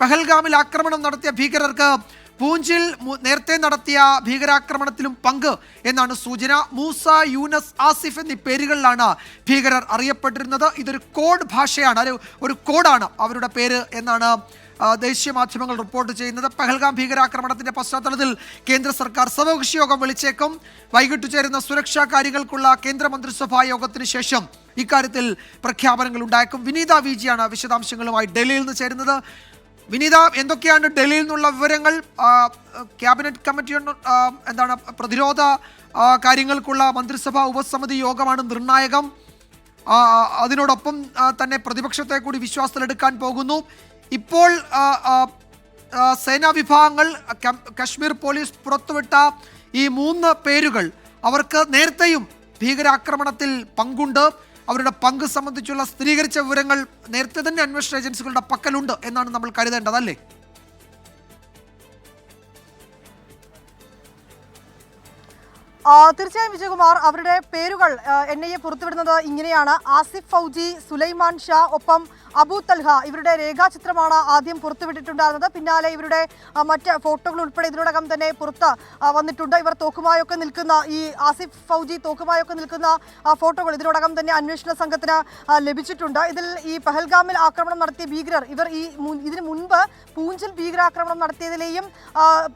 പഹൽഗാമിൽ ആക്രമണം നടത്തിയ ഭീകരർക്ക് പൂഞ്ചിൽ നേരത്തെ നടത്തിയ ഭീകരാക്രമണത്തിലും പങ്ക് എന്നാണ് സൂചന. മൂസ യൂനസ് ആസിഫ് എന്നീ പേരുകളിലാണ് ഭീകരർ അറിയപ്പെട്ടിരുന്നത്. ഇതൊരു കോഡ് ഭാഷയാണ് ഒരു ഒരു കോഡാണ് അവരുടെ പേര് എന്നാണ് ദേശീയ മാധ്യമങ്ങൾ റിപ്പോർട്ട് ചെയ്യുന്നത്. പഹൽഗാം ഭീകരാക്രമണത്തിന്റെ പശ്ചാത്തലത്തിൽ കേന്ദ്ര സർക്കാർ സർവകക്ഷി യോഗം വിളിച്ചേക്കും. വൈകിട്ട് ചേരുന്ന സുരക്ഷാ കാര്യങ്ങൾക്കുള്ള കേന്ദ്ര മന്ത്രിസഭാ യോഗത്തിന് ശേഷം ഇക്കാര്യത്തിൽ പ്രഖ്യാപനങ്ങൾ ഉണ്ടായേക്കും. വിനീത വിജിയാണ് വിശദാംശങ്ങളുമായി ഡൽഹിയിൽ നിന്ന് ചേരുന്നത്. വിനീത എന്തൊക്കെയാണ് ഡൽഹിയിൽ നിന്നുള്ള വിവരങ്ങൾ? ക്യാബിനറ്റ് കമ്മിറ്റി എന്താണ് പ്രതിരോധ കാര്യങ്ങൾക്കുള്ള മന്ത്രിസഭാ ഉപസമിതി യോഗമാണ് നിർണായകം. അതിനോടൊപ്പം തന്നെ പ്രതിപക്ഷത്തെ കൂടി വിശ്വാസത്തിലെടുക്കാൻ പോകുന്നു. ഇപ്പോൾ സേനാ വിഭാഗങ്ങൾ കശ്മീർ പോലീസ് പുറത്തുവിട്ട ഈ മൂന്ന് പേരുകൾ അവർക്ക് നേരത്തെയും ഭീകരാക്രമണത്തിൽ പങ്കുണ്ട്. അവരുടെ പങ്ക് സംബന്ധിച്ചുള്ള സ്ഥിരീകരിച്ച വിവരങ്ങൾ നേരത്തെ തന്നെ അന്വേഷണ ഏജൻസികളുടെ പക്കലുണ്ട് എന്നാണ് നമ്മൾ കരുതേണ്ടത് അല്ലേ? തീർച്ചയായും വിജയകുമാർ അവരുടെ പേരുകൾ എൻ ഐ എ പുറത്തുവിടുന്നത് ഇങ്ങനെയാണ്. ആസിഫ് ഫൗജി സുലൈമാൻ ഷാ ഒപ്പം അബു തൽഹ ഇവരുടെ രേഖാചിത്രമാണ് ആദ്യം പുറത്തുവിട്ടിട്ടുണ്ടായിരുന്നത്. പിന്നാലെ ഇവരുടെ മറ്റ് ഫോട്ടോകൾ ഉൾപ്പെടെ ഇതിനോടകം തന്നെ പുറത്ത് വന്നിട്ടുണ്ട്. ഇവർ തോക്കുമായൊക്കെ നിൽക്കുന്ന ഈ ആസിഫ് ഫൗജി തോക്കുമായൊക്കെ നിൽക്കുന്ന ഫോട്ടോകൾ ഇതിനോടകം തന്നെ അന്വേഷണ സംഘത്തിന് ലഭിച്ചിട്ടുണ്ട്. ഇതിൽ ഈ പഹൽഗാമിൽ ആക്രമണം നടത്തിയ ഭീകരർ ഇവർ ഈ ഇതിനു മുൻപ് പൂഞ്ചിൽ ഭീകരാക്രമണം നടത്തിയതിലെയും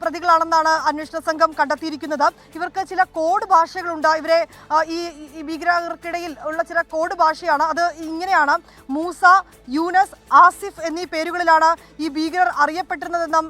പ്രതികളാണെന്നാണ് അന്വേഷണ സംഘം കണ്ടെത്തിയിരിക്കുന്നത്. ഇവർക്ക് ചില കോഡ് ഭാഷകളുണ്ട്. ഇവരെ ഈ ഭീകരർക്കിടയിൽ ഉള്ള ചില കോഡ് ഭാഷയാണ്. അത് ഇങ്ങനെയാണ്. മൂസ യൂനസ് ആസിഫ് എന്നീ പേരുകളിലാണ് ഈ ഭീകരർ അറിയപ്പെട്ടിരുന്നതെന്നും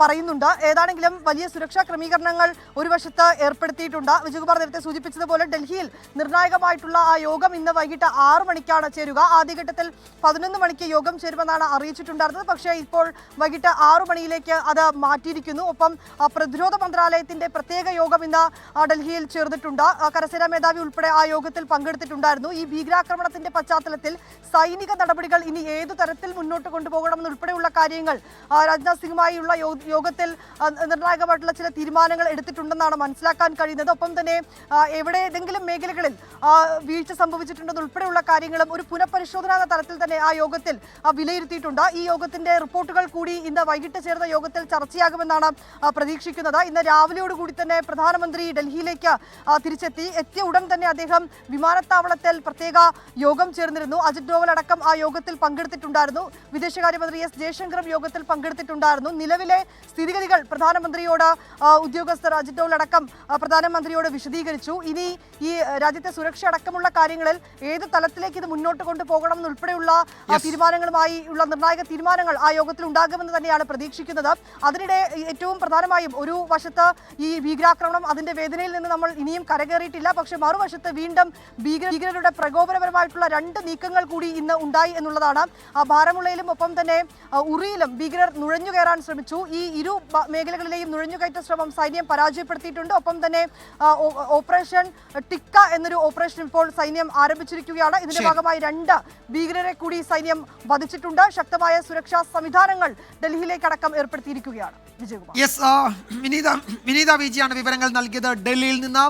പറയുന്നുണ്ട്. ഏതാണെങ്കിലും വലിയ സുരക്ഷാ ക്രമീകരണങ്ങൾ ഒരു വശത്ത് ഏർപ്പെടുത്തിയിട്ടുണ്ട്. വിജയകുമാർ നേരത്തെ സൂചിപ്പിച്ചതുപോലെ ഡൽഹിയിൽ നിർണായകമായിട്ടുള്ള ആ യോഗം ഇന്ന് വൈകിട്ട് ആറ് മണിക്കാണ് ചേരുക. ആദ്യഘട്ടത്തിൽ പതിനൊന്ന് മണിക്ക് യോഗം ചേരുമെന്നാണ് അറിയിച്ചിട്ടുണ്ടായിരുന്നത്. പക്ഷേ ഇപ്പോൾ വൈകിട്ട് ആറു മണിയിലേക്ക് അത് മാറ്റിയിരിക്കുന്നു. ഒപ്പം പ്രതിരോധ മന്ത്രാലയത്തിന്റെ പ്രത്യേക യോഗം ഇന്ന് ഡൽഹിയിൽ ചേർന്നിട്ടുണ്ട്. കരസേനാ മേധാവി ഉൾപ്പെടെ ആ യോഗത്തിൽ പങ്കെടുത്തിട്ടുണ്ടായിരുന്നു. ഈ ഭീകരാക്രമണത്തിന്റെ പശ്ചാത്തലത്തിൽ സൈനിക നടപടികൾ ഇനി ഏത് തരത്തിൽ മുന്നോട്ട് കൊണ്ടുപോകണമെന്ന് ഉൾപ്പെടെയുള്ള കാര്യങ്ങൾ രാജ്നാഥ് സിംഗുമായുള്ള യോഗത്തിൽ നിർണായകമായിട്ടുള്ള ചില തീരുമാനങ്ങൾ എടുത്തിട്ടുണ്ടെന്നാണ് മനസ്സിലാക്കാൻ കഴിയുന്നത്. ഒപ്പം തന്നെ എവിടെ ഏതെങ്കിലും മേഖലകളിൽ വീഴ്ച സംഭവിച്ചിട്ടുണ്ടെന്ന് ഉൾപ്പെടെയുള്ള കാര്യങ്ങളും ഒരു പുനഃപരിശോധന എന്ന തലത്തിൽ തന്നെ ആ യോഗത്തിൽ വിലയിരുത്തിയിട്ടുണ്ട്. ഈ യോഗത്തിന്റെ റിപ്പോർട്ടുകൾ കൂടി ഇന്ന് വൈകിട്ട് ചേർന്ന യോഗത്തിൽ ചർച്ചയാകുമെന്നാണ് പ്രതീക്ഷിക്കുന്നത്. ഇന്ന് രാവിലെയോടുകൂടി തന്നെ പ്രധാനമന്ത്രി ഡൽഹിയിലേക്ക് തിരിച്ചെത്തി. എത്തിയ ഉടൻ തന്നെ അദ്ദേഹം വിമാനത്താവളത്തിൽ പ്രത്യേക യോഗം ചേർന്നിരുന്നു. അജിത് ഡോവൽ അടക്കം ആ യോഗത്തിൽ പങ്കെടുത്തിട്ടുണ്ടായിരുന്നു. വിദേശകാര്യമന്ത്രി എസ് ജയശങ്കറും യോഗത്തിൽ പങ്കെടുത്തിട്ടുണ്ടായിരുന്നു. നിലവിലെ സ്ഥിതിഗതികൾ പ്രധാനമന്ത്രിയോട് ഉദ്യോഗസ്ഥർ അജിത് ഡോവൽ അടക്കം പ്രധാനമന്ത്രിയോട് വിശദീകരിച്ചു. ഇനി ഈ രാജ്യത്തെ സുരക്ഷ അടക്കമുള്ള കാര്യങ്ങളിൽ ഏത് തലത്തിലേക്ക് ഇത് മുന്നോട്ട് കൊണ്ടുപോകണം എന്നുൾപ്പെടെയുള്ള തീരുമാനങ്ങളുമായി ഉള്ള നിർണായക തീരുമാനങ്ങൾ ആ യോഗത്തിൽ ഉണ്ടാകുമെന്ന് തന്നെയാണ് പ്രതീക്ഷിക്കുന്നത്. അതിനിടെ ഏറ്റവും പ്രധാനമായും ഒരു വശത്ത് ഈ ഭീകരാക്രമണം അതിന്റെ വേദനയിൽ നിന്ന് നമ്മൾ ഇനിയും കരകയറിയിട്ടില്ല. പക്ഷേ മറുവശത്ത് വീണ്ടും ഭീകര ഭീകരരുടെ പ്രകോപനപരമായിട്ടുള്ള രണ്ട് നീക്കങ്ങൾ കൂടി ഇന്ന് ഉണ്ടായി എന്നുള്ളതാണ് ആ, ബാരമുള്ളയിലും ഒപ്പം തന്നെ ഉറിയിലും ഭീകരർ നുഴഞ്ഞു കയറാൻ ശ്രമിച്ചു. ഈ ഇരു മേഖലകളിലെയും നുഴഞ്ഞുകയറ്റ ശ്രമം സൈന്യം പരാജയപ്പെടുത്തിയിട്ടുണ്ട്. ഒപ്പം തന്നെ ഓപ്പറേഷൻ ടിക്ക എന്നൊരു ഓപ്പറേഷൻ ഇപ്പോൾ സൈന്യം ആരംഭിച്ചിരിക്കുകയാണ്. ഇതിന്റെ ഭാഗമായി രണ്ട് ഭീകരരെ കൂടി സൈന്യം വധിച്ചിട്ടുണ്ട്. ശക്തമായ സുരക്ഷാ സംവിധാനങ്ങൾ ഡൽഹിയിലേക്ക് ഡൽഹിയിലേക്കടക്കം ഏർപ്പെടുത്തിയിരിക്കുകയാണ്. വിജയകുമാർ. വിനീത വിജയാണ് വിവരങ്ങൾ നൽകിയത്. ഡൽഹിയിൽ നിന്ന്